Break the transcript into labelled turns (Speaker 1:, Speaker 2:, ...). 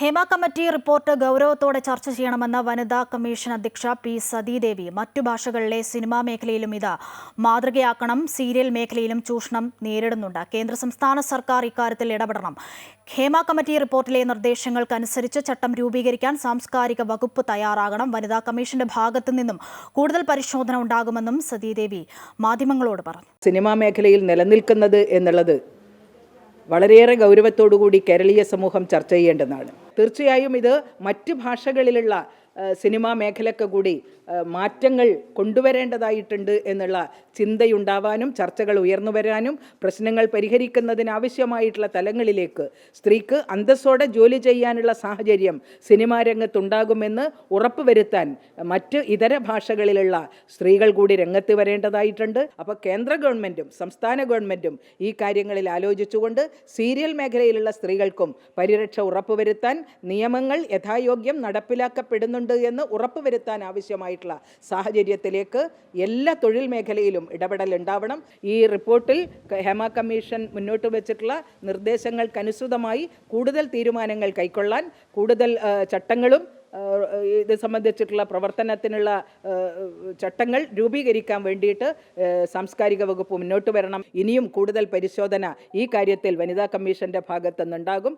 Speaker 1: Hema committee report ഗൗരവത്തോടെ ചർച്ച ചെയ്യണമെന്ന വനിതാ കമ്മീഷൻ അധ്യക്ഷ പി സതീദേവി. മറ്റു ഭാഷകളിലെ സിനിമാ മേഖലയിലും ഇത് മാതൃകയാക്കണം. സീരിയൽ മേഖലയിലും ചൂഷണം നേരിടുന്നുണ്ട്. കേന്ദ്ര സംസ്ഥാന സർക്കാർ ഇക്കാര്യത്തിൽ ഇടപെടണം. ഹേമ കമ്മിറ്റി റിപ്പോർട്ടിലെ നിർദ്ദേശങ്ങൾക്കനുസരിച്ച് ചട്ടം രൂപീകരിക്കാൻ സാംസ്കാരിക വകുപ്പ് തയ്യാറാകണം. വനിതാ കമ്മീഷന്റെ ഭാഗത്തു നിന്നും കൂടുതൽ പരിശോധന ഉണ്ടാകുമെന്നും സതീദേവി മാധ്യമങ്ങളോട് പറഞ്ഞു.
Speaker 2: സിനിമാ മേഖലയിൽ നിലനിൽക്കുന്നത് എന്നുള്ളത് വളരെയേറെ ഗൗരവത്തോടുകൂടി കേരളീയ സമൂഹം ചർച്ച ചെയ്യേണ്ടതാണ്. തീർച്ചയായും ഇത് മറ്റ് ഭാഷകളിലുള്ള സിനിമാ മേഖലയ്ക്ക് കൂടി മാറ്റങ്ങൾ കൊണ്ടുവരേണ്ടതായിട്ടുണ്ട് എന്നുള്ള ചിന്തയുണ്ടാവാനും ചർച്ചകൾ ഉയർന്നു വരാനും പ്രശ്നങ്ങൾ പരിഹരിക്കുന്നതിനാവശ്യമായിട്ടുള്ള തലങ്ങളിലേക്ക് സ്ത്രീക്ക് അന്തസ്സോടെ ജോലി ചെയ്യാനുള്ള സാഹചര്യം സിനിമാ രംഗത്തുണ്ടാകുമെന്ന് ഉറപ്പുവരുത്താൻ മറ്റ് ഇതര ഭാഷകളിലുള്ള സ്ത്രീകൾ കൂടി രംഗത്ത് വരേണ്ടതായിട്ടുണ്ട്. അപ്പോൾ കേന്ദ്ര ഗവൺമെന്റും സംസ്ഥാന ഗവൺമെന്റും ഈ കാര്യങ്ങളിൽ ആലോചിച്ചുകൊണ്ട് സീരിയൽ മേഖലയിലുള്ള സ്ത്രീകൾക്കും പരിരക്ഷ ഉറപ്പുവരുത്താൻ നിയമങ്ങൾ യഥായോഗ്യം നടപ്പിലാക്കപ്പെടുന്നുണ്ട് എന്ന് ഉറപ്പുവരുത്താൻ ആവശ്യമായിട്ടുള്ള സാഹചര്യത്തിലേക്ക് എല്ലാ തൊഴിൽ മേഖലയിലും ഇടപെടൽ ഉണ്ടാവണം. ഈ റിപ്പോർട്ടിൽ ഹേമ കമ്മീഷൻ മുന്നോട്ട് വെച്ചിട്ടുള്ള നിർദ്ദേശങ്ങൾക്കനുസൃതമായി കൂടുതൽ തീരുമാനങ്ങൾ കൈക്കൊള്ളാൻ കൂടുതൽ ചട്ടങ്ങളും ഇത് സംബന്ധിച്ചിട്ടുള്ള പ്രവർത്തനത്തിനുള്ള ചട്ടങ്ങൾ രൂപീകരിക്കാൻ വേണ്ടിയിട്ട് സാംസ്കാരിക വകുപ്പ് മുന്നോട്ട് വരണം. ഇനിയും കൂടുതൽ പരിശോധന ഈ കാര്യത്തിൽ വനിതാ കമ്മീഷന്റെ ഭാഗത്തുനിന്നുണ്ടാകും.